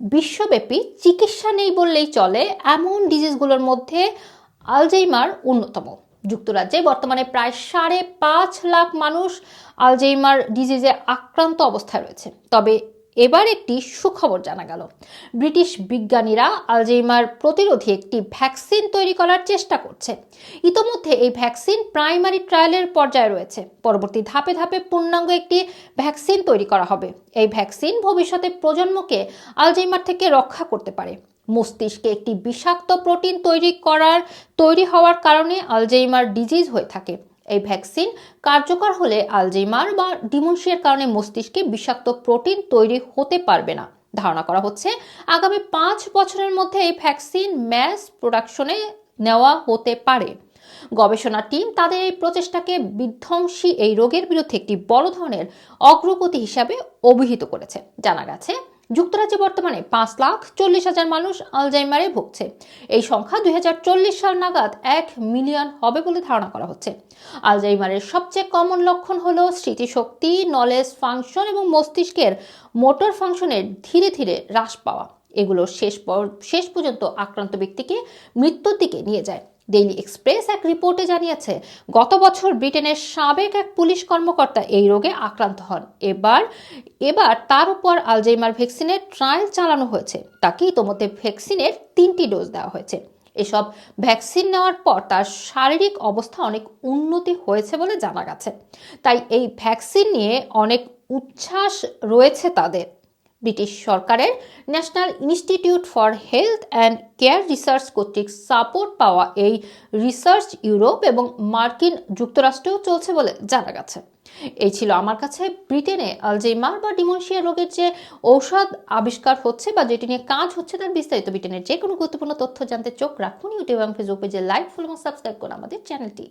বিশ্বব্যাপী চিকিৎসা নেই বললেই চলে এমন ডিজিজগুলোর মধ্যে আলজেইমার অন্যতম। যুক্তরাজ্যে বর্তমানে প্রায় সাড়ে পাঁচ লাখ মানুষ আলজেইমার ডিজিজে আক্রান্ত অবস্থায় রয়েছে। তবে এবার একটি সুখবর জানা গেল। ব্রিটিশ বিজ্ঞানীরা আলজেইমার প্রতিরোধী একটি ভ্যাকসিন তৈরি করার চেষ্টা করছে। ইতোমধ্যে এই ভ্যাকসিন প্রাইমারি ট্রায়ালের পর্যায়ে রয়েছে। পরবর্তী ধাপে ধাপে পূর্ণাঙ্গ একটি ভ্যাকসিন তৈরি করা হবে। এই ভ্যাকসিন ভবিষ্যতে প্রজন্মকে আলজেইমার থেকে রক্ষা করতে পারে। মস্তিষ্কে একটি বিষাক্ত প্রোটিন তৈরি করার, তৈরি হওয়ার কারণে আলজেইমার ডিজিজ হয়ে থাকে। এই ভ্যাকসিন কার্যকর হলে আলজেইমার বা ডিমনশিয়ার কারণে মস্তিষ্কে বিষাক্ত প্রোটিন তৈরি হতে পারবে না। ধারণা করা হচ্ছে, আগামী পাঁচ বছরের মধ্যে এই ভ্যাকসিন ম্যাস প্রোডাকশনে নেওয়া হতে পারে। গবেষণা টিম তাদের এই প্রচেষ্টাকে বিধ্বংসী এই রোগের বিরুদ্ধে একটি বড় ধরনের অগ্রগতি হিসাবে অভিহিত করেছে। জানা গেছে যুক্তরাজ্যে বর্তমানে পাঁচ লাখ চল্লিশ হাজার মানুষ আলজাইমারে ভুগছে। এই সংখ্যা দু হাজার চল্লিশ সাল নাগাদ এক মিলিয়ন হবে বলে ধারণা করা হচ্ছে। আলজাইমারের সবচেয়ে কমন লক্ষণ হলো স্মৃতিশক্তি, নলেজ ফাংশন এবং মস্তিষ্কের মোটর ফাংশনের ধীরে ধীরে হ্রাস পাওয়া। এগুলো শেষ শেষ পর্যন্ত আক্রান্ত ব্যক্তিকে মৃত্যুর দিকে নিয়ে যায়। ডেইলি এক্সপ্রেস এক রিপোর্টে জানিয়েছে, গত বছর ব্রিটেনের সাবেক এক পুলিশ কর্মকর্তা এই রোগে আক্রান্ত হন। এবার এবার তার উপর আলজেইমার ভ্যাকসিনের ট্রায়াল চালানো হয়েছে। তাকে ইতোমধ্যে ভ্যাকসিনের তিনটি ডোজ দেওয়া হয়েছে। এসব ভ্যাকসিন নেওয়ার পর তার শারীরিক অবস্থা অনেক উন্নতি হয়েছে বলে জানা গেছে। তাই এই ভ্যাকসিন নিয়ে অনেক উচ্ছ্বাস রয়েছে তাদের। ব্রিটিশ সরকারের National Institute for Health and Care Research কর্তৃক সাপোর্ট পাওয়া এই রিসার্চ ইউরোপ এবং মার্কিন যুক্তরাষ্ট্রেও চলছে বলে জানা গেছে। এই ছিল আমার কাছে ব্রিটেনে আলজেইমার বা ডিমনশিয়া রোগের যে ঔষধ আবিষ্কার হচ্ছে বা যেটি নিয়ে কাজ হচ্ছে তার বিস্তারিত ব্রিটেনের যে কোনো গুরুত্বপূর্ণ তথ্য জানতে চোখ রাখুন ইউটিউব এবং ফেসবুক পেজে লাইক, ফলো এবং সাবস্ক্রাইব করুন আমাদের চ্যানেলটি।